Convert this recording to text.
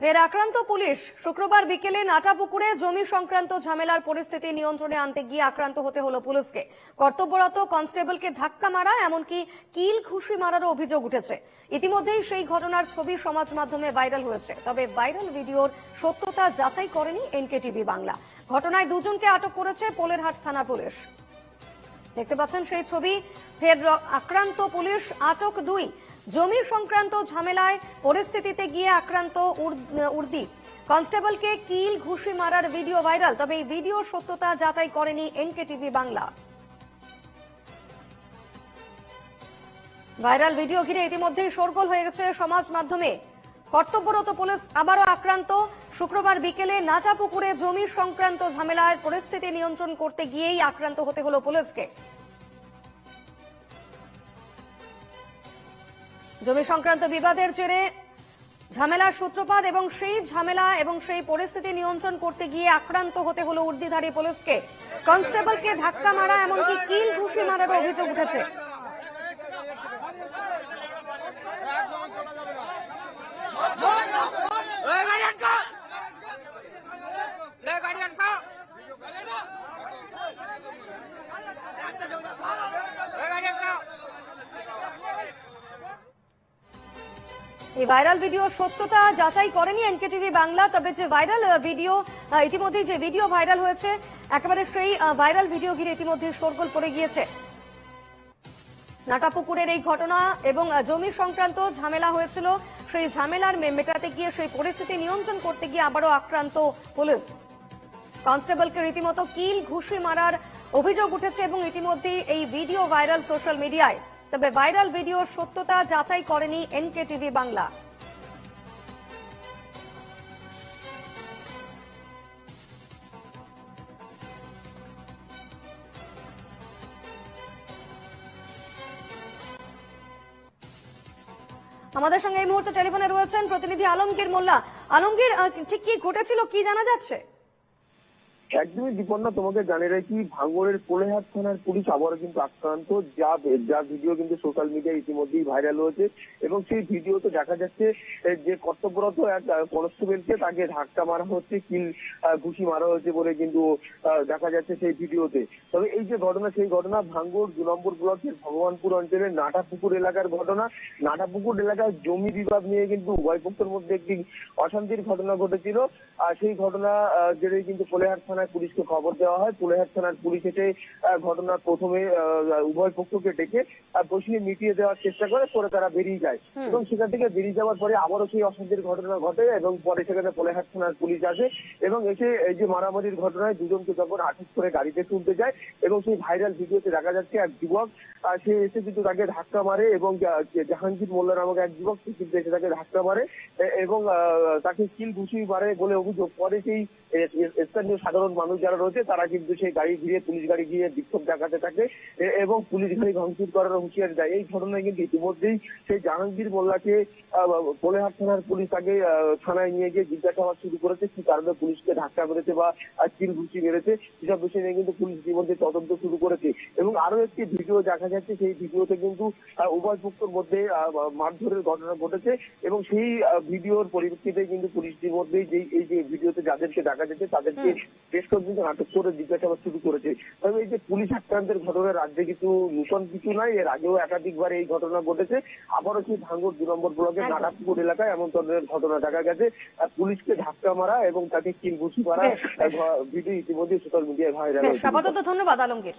ফের আক্রান্ত পুলিশ শুক্রবার বিকেলে নাটাপুকুরে জমি সংক্রান্ত ঝামেলার পরিস্থিতি নিয়ন্ত্রণে আনতে গিয়ে আক্রান্ত হতে হলো পুলিশকে। কর্তব্যরত কনস্টেবলকে ধাক্কা মারা, এমনকি কিল ঘুষি মারারও অভিযোগ উঠেছে। ইতিমধ্যেই সেই ঘটনার ছবি সমাজ মাধ্যমে ভাইরাল হয়েছে। তবে ভাইরাল ভিডিওর সত্যতা যাচাই করেনি এনকেটিভি বাংলা। ঘটনায় দুজনকে আটক করেছে পোলেরহাট থানা পুলিশ। দেখতে পাচ্ছেন সেই ছবি। ফের আক্রান্ত পুলিশ আটক দুই। জমি সংক্রান্ত ঝামেলায় পরিস্থিতিতে গিয়ে আক্রান্ত উর্দি কনস্টেবলকে কিল, ঘুষি মারার ভিডিও ভাইরাল, তবে এই ভিডিও সত্যতা যাচাই করেনি এনকেটিভি বাংলা। ভাইরাল ভিডিও ঘিরে ইতিমধ্যেই শোরগোল হয়ে গেছে সমাজ মাধ্যমে। কর্তব্যরত পুলিশ আবারও আক্রান্ত। শুক্রবার বিকেলে নাচাপুকুরে জমি সংক্রান্ত ঝামেলার পরিস্থিতি নিয়ন্ত্রণ করতে গিয়েই আক্রান্ত হতে হলো পুলিশকে। জমি সংক্রান্ত বিবাদের জেরে ঝামেলার সূত্রপাত এবং সেই ঝামেলা এবং সেই পরিস্থিতি নিয়ন্ত্রণ করতে গিয়ে আক্রান্ত হতে হলো উর্দিধারী পুলিশকে। কনস্টেবলকে ধাক্কা মারা এমনকি কিল ঘুষি মারারও অভিযোগ উঠেছে। এই ভাইরাল ভিডিও সত্যতা যাচাই করেনি এনকেটিভি বাংলা তবে যে ভাইরাল ভিডিও আহ, ইতিমধ্যেই যে ভিডিও ভাইরাল হয়েছে একেবারে সেই ভাইরাল ভিডিও ঘিরে ইতিমধ্যে শোরগোল পড়ে গিয়েছে। নাটাপুকুরের এই ঘটনা এবং জমি সংক্রান্ত ঝামেলা হয়েছিল। সেই ঝামেলার মেটাতে গিয়ে সেই পরিস্থিতি নিয়ন্ত্রণ করতে গিয়ে আবারও আক্রান্ত পুলিশ। কনস্টেবলকে রীতিমতো কিল ঘুষি মারার অভিযোগ উঠেছে এবং ইতিমধ্যেই এই ভিডিও ভাইরাল সোশ্যাল মিডিয়ায়। তবে ভাইরাল ভিডিওর সত্যতা যাচাই করেনি এনকেটিভি বাংলা। আমাদের সঙ্গে এই মুহূর্তে টেলিফোনে রয়েছেন প্রতিনিধি আলমগীর মোল্লা। আলমগীর ঠিক কি ঘটেছিল কি জানা যাচ্ছে? একদমই বিপন্ন তোমাকে জানিয়ে রাখি ভাঙ্গরের কোলেহাট থানার পুলিশ আবারও কিন্তু আক্রান্ত, যা যা ভিডিও কিন্তু সোশ্যাল মিডিয়ায় ইতিমধ্যেই ভাইরাল হয়েছে এবং সেই ভিডিওতে দেখা যাচ্ছে যে কর্তব্যরত এক কনস্টেবলকে তাকে ধাক্কা মারা হচ্ছে, কিল ঘুষি মারা হয়েছে বলে কিন্তু দেখা যাচ্ছে সেই ভিডিওতে তবে এই যে ঘটনা, সেই ঘটনা ভাঙ্গর দু নম্বর ব্লকের ভগবানপুর অঞ্চলের নাটাপুকুর এলাকার ঘটনা। নাটাপুকুর এলাকায় জমি বিবাদ নিয়ে কিন্তু উভয় পক্ষের মধ্যে একটি অশান্তির ঘটনা ঘটেছিল। আর সেই ঘটনা জেরে কিন্তু কোলেহাট থানায় পুলিশকে খবর দেওয়া হয়। কোলেহাট থানার পুলিশ এসে আহ, ঘটনা প্রথমে উভয় পক্ষকে ডেকে বসিয়ে মিটিয়ে দেওয়ার চেষ্টা করে পরে তারা বেরিয়ে যায়। এবং সেখান থেকে বেরিয়ে যাওয়ার পরে আবারও সেই অশান্তির ঘটনা ঘটে এবং পরে সেখানে কোলেহাট থানার পুলিশ আসে এবং এসে এই যে মারামারির ঘটনায় দুজনকে যখন আটক করে গাড়িতে তুলতে যায় এবং সেই ভাইরাল ভিডিওতে দেখা যাচ্ছে এক যুবক সে এসে কিন্তু তাকে ধাক্কা মারে এবং জাহাঙ্গীর মোল্লা নামক এক যুবক সে কিন্তু এসে তাকে ধাক্কা মারে এবং তাকে কিল ঘুষি মারে বলে অভিযোগ। পরে সেই স্থানীয় সাধারণ মানুষ যারা রয়েছে, তারা কিন্তু সেই গাড়ি ঘিরে, পুলিশ গাড়ি গিয়ে বিক্ষোভ দেখাতে থাকে এবং পুলিশ গাড়ি ভাঙচুর করার হুঁশিয়ারি দেয়। এই ঘটনায় কিন্তু ইতিমধ্যেই সেই জাহাঙ্গীর মোল্লাকে কোলেহাট থানার পুলিশ তাকে থানায় নিয়ে গিয়ে জিজ্ঞাসাবাদ শুরু করেছে, কি কারণে পুলিশকে ধাক্কা মেরেছে বা কিল ঘুষি মেরেছে, সেসব বিষয় নিয়ে কিন্তু পুলিশ ইতিমধ্যে তদন্ত শুরু করেছে। এবং আরও একটি ভিডিও দেখা যাচ্ছে, সেই ভিডিওতে কিন্তু উভয় পক্ষের মধ্যে মারধরের ঘটনা ঘটেছে এবং সেই ভিডিওর পরিপ্রেক্ষিতে কিন্তু পুলিশ ইতিমধ্যেই যে এই যে ভিডিওতে যাদেরকে দেখা যাচ্ছে, তাদেরকে বেশ কয়েকদিন আটক করে জিজ্ঞাসাবাদ শুরু করেছে। তবে এই যে পুলিশ আক্রান্তের ঘটনা রাজ্যে কিছু নূতন কিছু নাই এর আগেও একাধিকবার এই ঘটনা ঘটেছে। আবারও সেই ভাঙ্গর দু নম্বর ব্লকের। নাটাপুকুর এলাকায় এমন ধরনের ঘটনা দেখা গেছে। আর পুলিশকে ধাক্কা মারা এবং তাকে কিল ঘুষি মারা। ভিডিও ইতিমধ্যে সোশ্যাল মিডিয়ায় ভাইরাল হয়েছে। আপাতত ধন্যবাদ আলমগীর।